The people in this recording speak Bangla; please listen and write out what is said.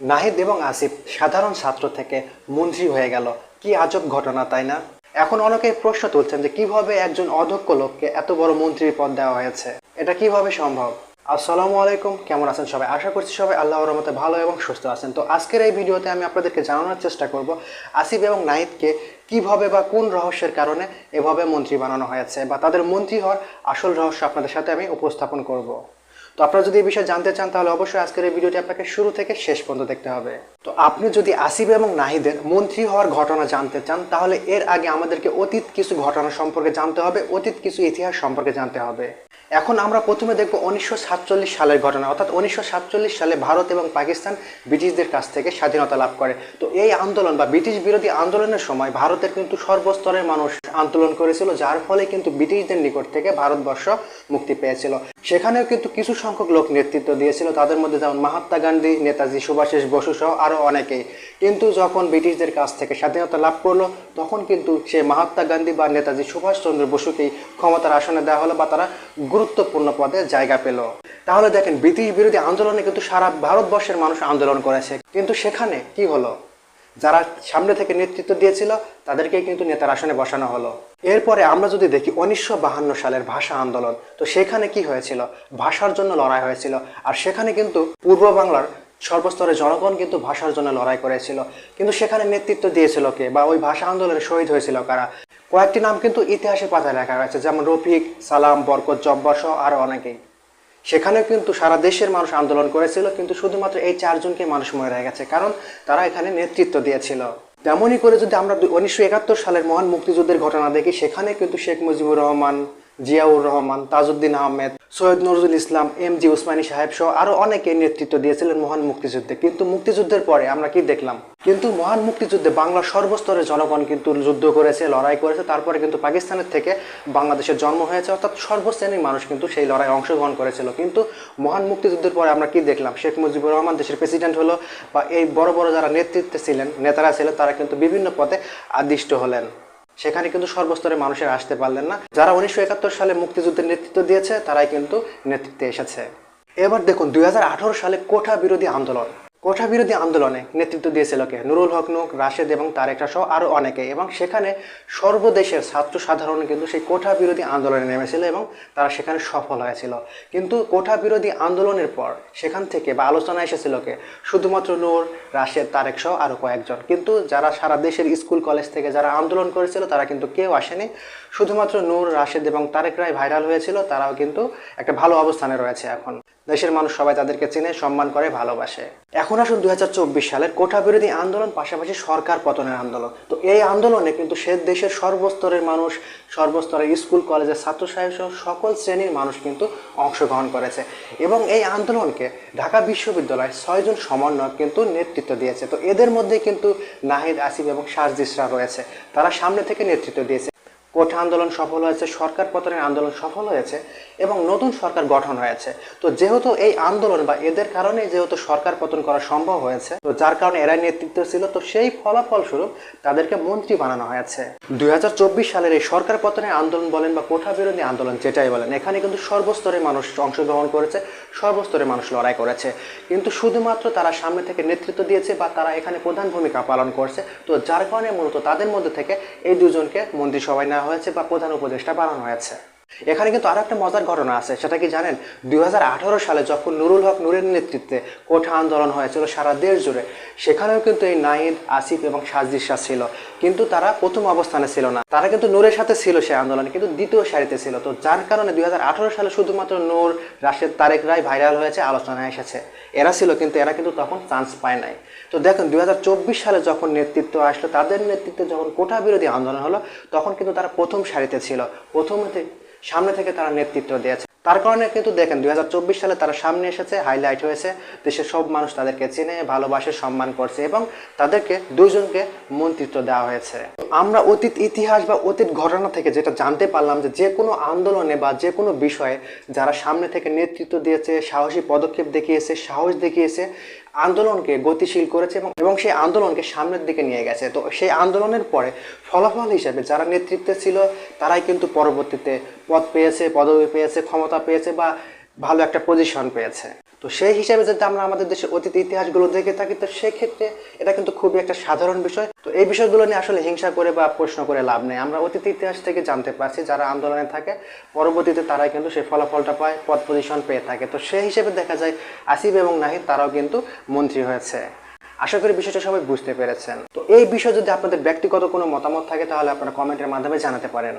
নাহিদ এবং আসিফ সাধারণ ছাত্র থেকে মন্ত্রী হয়ে গেল। কি আজব ঘটনা, তাই না? এখন অনেকেই প্রশ্ন তুলছেন যে কীভাবে একজন অধ্যক্ষ লোককে এত বড় মন্ত্রীর পদ দেওয়া হয়েছে? এটা কীভাবে সম্ভব? আসসালামু আলাইকুম, কেমন আছেন সবাই? আশা করছি সবাই আল্লাহ রহমতে ভালো এবং সুস্থ আছেন। তো আজকের এই ভিডিওতে আমি আপনাদেরকে জানানোর চেষ্টা করব আসিফ এবং নাহিদকে কীভাবে বা কোন রহস্যের কারণে এভাবে মন্ত্রী বানানো হয়েছে বা তাদের মন্ত্রী হওয়ার আসল রহস্য আপনাদের সাথে আমি উপস্থাপন করব। তো আপনারা যদি এই বিষয়ে জানতে চান, তাহলে অবশ্যই আজকের এই ভিডিওটি আপনাকে শুরু থেকে শেষ পর্যন্ত দেখতে হবে। তো আপনি যদি আসিফ এবং নাহিদের মন্ত্রী হওয়ার ঘটনা জানতে চান, তাহলে এর আগে আমাদেরকে অতীত কিছু ঘটনা সম্পর্কে জানতে হবে, অতীত কিছু ইতিহাস সম্পর্কে জানতে হবে। এখন আমরা প্রথমে দেখব উনিশশো সাতচল্লিশ সালের ঘটনা, অর্থাৎ উনিশশো সাতচল্লিশ সালে ভারত এবং পাকিস্তান ব্রিটিশদের কাছ থেকে স্বাধীনতা লাভ করে। তো এই আন্দোলন বা ব্রিটিশ বিরোধী আন্দোলনের সময় ভারতের কিন্তু সর্বস্তরের মানুষ আন্দোলন করেছিল, যার ফলে কিন্তু ব্রিটিশদের নিকট থেকে ভারতবর্ষ মুক্তি পেয়েছিল। সেখানেও কিন্তু কিছু সংখ্যক লোক নেতৃত্ব দিয়েছিল, তাদের মধ্যে যেমন মহাত্মা গান্ধী, নেতাজি সুভাষেস বসু সহ আরও অনেকেই। কিন্তু যখন ব্রিটিশদের কাছ থেকে স্বাধীনতা লাভ করল, তখন কিন্তু সে মহাত্মা গান্ধী বা নেতাজি সুভাষচন্দ্র বসুকেই ক্ষমতার আসনে দেওয়া হলো বা তারা গুরুত্বপূর্ণ পদে জায়গা পেল। তাহলে দেখেন, ব্রিটিশ বিরোধী আন্দোলনে কিন্তু সারা ভারতবর্ষের মানুষ আন্দোলন করেছে। কিন্তু সেখানে কি হলো? যারা সামনে থেকে নেতৃত্ব দিয়েছিল, তাদেরকেই কিন্তু নেতার আসনে বসানো হলো। এরপরে আমরা যদি দেখি উনিশশো সালের ভাষা আন্দোলন, তো সেখানে কি হয়েছিল? ভাষার জন্য লড়াই হয়েছিল। আর সেখানে কিন্তু পূর্ব বাংলার সর্বস্তরের জনগণ কিন্তু ভাষার জন্য লড়াই করেছিল। কিন্তু সেখানে নেতৃত্ব দিয়েছিল কে? বা ওই ভাষা আন্দোলনে শহীদ হয়েছিল কারা? কয়েকটি নাম কিন্তু ইতিহাসে পাতায় লেখা রয়েছে, যেমন রফিক, সালাম, বরকত, জব্বার সহ আরও অনেকেই। সেখানেও কিন্তু সারা দেশের মানুষ আন্দোলন করেছিল, কিন্তু শুধুমাত্র এই চারজনকে মানুষ মনে রয়ে গেছে, কারণ তারা এখানে নেতৃত্ব দিয়েছিল। তেমনই করে যদি আমরা উনিশশো একাত্তর সালের মহান মুক্তিযুদ্ধের ঘটনা দেখি, সেখানে কিন্তু শেখ মুজিবুর রহমান জিয়াউর রহমান, তাজউদ্দিন আহমেদ, সৈয়দ নজরুল ইসলাম, এম জি উসমানী সাহেব সহ আরও অনেকে নেতৃত্ব দিয়েছিলেন মহান মুক্তিযুদ্ধে। কিন্তু মুক্তিযুদ্ধের পরে আমরা কি দেখলাম? কিন্তু মহান মুক্তিযুদ্ধে বাংলার সর্বস্তরের জনগণ কিন্তু যুদ্ধ করেছে, লড়াই করেছে, তারপরে কিন্তু পাকিস্তানের থেকে বাংলাদেশের জন্ম হয়েছে, অর্থাৎ সর্বশ্রেণীর মানুষ কিন্তু সেই লড়াই অংশগ্রহণ করেছিল। কিন্তু মহান মুক্তিযুদ্ধের পরে আমরা কি দেখলাম? শেখ মুজিবুর রহমান দেশের প্রেসিডেন্ট হলো বা এই বড় বড় যারা নেতৃত্বে ছিলেন, নেতারা ছিলেন তারা কিন্তু বিভিন্ন পদে আদিষ্ট হলেন। সেখানে কিন্তু সর্বস্তরে মানুষের আসতে পারলেন না। যারা উনিশশো একাত্তর সালে মুক্তিযুদ্ধের নেতৃত্ব দিয়েছে, তারাই কিন্তু নেতৃত্বে এসেছে। এবার দেখুন, দুই হাজার আঠারো সালে কোঠা বিরোধী আন্দোলন। কোঠা বিরোধী আন্দোলনে নেতৃত্ব দিয়েছিল কে? নুরুল হক নুক, রাশেদ এবং তারেকরা সহ আরও অনেকে। এবং সেখানে সর্বদেশের ছাত্র সাধারণ কিন্তু সেই কোঠা বিরোধী আন্দোলনে নেমেছিল এবং তারা সেখানে সফল হয়েছিল। কিন্তু কোঠা বিরোধী আন্দোলনের পর সেখান থেকে বা আলোচনা এসেছিল কে? শুধুমাত্র নূর, রাশেদ, তারেক সহ আরও কয়েকজন। কিন্তু যারা সারা দেশের স্কুল, কলেজ থেকে যারা আন্দোলন করেছিল, তারা কিন্তু কেউ আসেনি। শুধুমাত্র নূর, রাশেদ এবং তারেক রায় ভাইরাল হয়েছিল। তারাও কিন্তু একটা ভালো অবস্থানে রয়েছে এখন। দেশের মানুষ সবাই তাদেরকে চিনে, সম্মান করে, ভালোবাসে। এখন আসুন দুই সালের কোঠা বিরোধী আন্দোলন, পাশাপাশি সরকার পতনের আন্দোলন। তো এই আন্দোলনে কিন্তু সে দেশের সর্বস্তরের মানুষ, সর্বস্তরের স্কুল, কলেজের ছাত্র সহ সকল শ্রেণির মানুষ কিন্তু অংশগ্রহণ করেছে। এবং এই আন্দোলনকে ঢাকা বিশ্ববিদ্যালয় ছয়জন সমন্বয়ক কিন্তু নেতৃত্ব দিয়েছে। তো এদের মধ্যে কিন্তু নাহিদ, আসিফ এবং সারজিসরা রয়েছে। তারা সামনে থেকে নেতৃত্ব দিয়েছে। কোঠা আন্দোলন সফল হয়েছে, সরকার পতনের আন্দোলন সফল হয়েছে এবং নতুন সরকার গঠন হয়েছে। তো যেহেতু এই আন্দোলন বা এদের কারণে যেহেতু সরকার পতন করা সম্ভব হয়েছে, তো যার কারণে এরাই নেতৃত্ব ছিল, তো সেই ফলাফল স্বরূপ তাদেরকে মন্ত্রী বানানো হয়েছে। দুই হাজার চব্বিশ সালের এই সরকার পতনের আন্দোলন বলেন বা কোঠা বিরোধী আন্দোলন যেটাই বলেন, এখানে কিন্তু সর্বস্তরের মানুষ অংশগ্রহণ করেছে, সর্বস্তরের মানুষ লড়াই করেছে। কিন্তু শুধুমাত্র তারা সামনে থেকে নেতৃত্ব দিয়েছে বা তারা এখানে প্রধান ভূমিকা পালন করছে, তো যার কারণে মূলত তাদের মধ্যে থেকে এই দুজনকে মন্ত্রিসভায় নেওয়া হয়েছে বা প্রধান উপদেষ্টা বানানো হয়েছে। এখানে কিন্তু আরও একটা মজার ঘটনা আছে, সেটা কি জানেন? দুই হাজার আঠারো সালে যখন নুরুল হক নুরের নেতৃত্বে কোঠা আন্দোলন হয়েছিল সারা দেশ জুড়ে, সেখানেও কিন্তু এই নাইদ আসিফ এবং সাজদির শাহ ছিল। কিন্তু তারা প্রথম অবস্থানে ছিল না। তারা কিন্তু নূরের সাথে ছিল সেই আন্দোলনে, কিন্তু দ্বিতীয় সারিতে ছিল। তো যার কারণে দুই হাজার আঠারো সালে শুধুমাত্র নূর, রাশেদ তারেক রায় ভাইরাল হয়েছে আলোচনায় এসেছে। এরা ছিল, কিন্তু এরা কিন্তু তখন চান্স পায় নাই। তো দেখুন, দুই হাজার চব্বিশ সালে যখন নেতৃত্ব আসলো, তাদের নেতৃত্বে যখন কোঠা বিরোধী আন্দোলন হলো, তখন কিন্তু তারা প্রথম সারিতে ছিল। প্রথমতে সামনে থেকে তারা নেতৃত্ব দিয়েছে। তার কারণে কিন্তু দেখেন, দুই হাজার চব্বিশ সালে তারা সামনে এসেছে হাইলাইট হয়েছে। দেশের সব মানুষ তাদেরকে চিনে, ভালোবাসে, সম্মান করছে এবং তাদেরকে দুজনকে মন্ত্রিত্ব দেওয়া হয়েছে। আমরা অতীত ইতিহাস বা অতীত ঘটনা থেকে যেটা জানতে পারলাম যে যে কোনো আন্দোলনে বা যে কোনো বিষয়ে যারা সামনে থেকে নেতৃত্ব দিয়েছে, সাহসী পদক্ষেপ দেখিয়েছে, সাহস দেখিয়েছে, আন্দোলনকে গতিশীল করেছে এবং এবং সেই আন্দোলনকে সামনের দিকে নিয়ে গেছে। তো সেই আন্দোলনের পরে ফলাফল হিসেবে যারা নেতৃত্বে ছিল, তারাই কিন্তু পরবর্তীতে পদ পেয়েছে, পদবি পেয়েছে, ক্ষমতা পেয়েছে বা ভালো একটা পজিশন পেয়েছে। তো সেই হিসাবে যদি আমরা আমাদের দেশের অতীত ইতিহাসগুলো দেখে থাকি, তো সেক্ষেত্রে এটা কিন্তু খুবই একটা সাধারণ বিষয়। তো এই বিষয়গুলো নিয়ে আসলে হিংসা করে বা প্রশ্ন করে লাভ নেই। আমরা অতীত ইতিহাস থেকে জানতে পারছি, যারা আন্দোলনে থাকে, পরবর্তীতে তারাই কিন্তু সেই ফলাফলটা পায়, পদ পজিশন পেয়ে থাকে। তো সেই হিসেবে দেখা যায় আসিফ এবং নাহিদ, তারাও কিন্তু মন্ত্রী হয়েছে। আশা করি বিষয়টা সবাই বুঝতে পেরেছেন। তো এই বিষয়ে যদি আপনাদের ব্যক্তিগত কোনো মতামত থাকে, তাহলে আপনারা কমেন্টের মাধ্যমে জানাতে পারেন।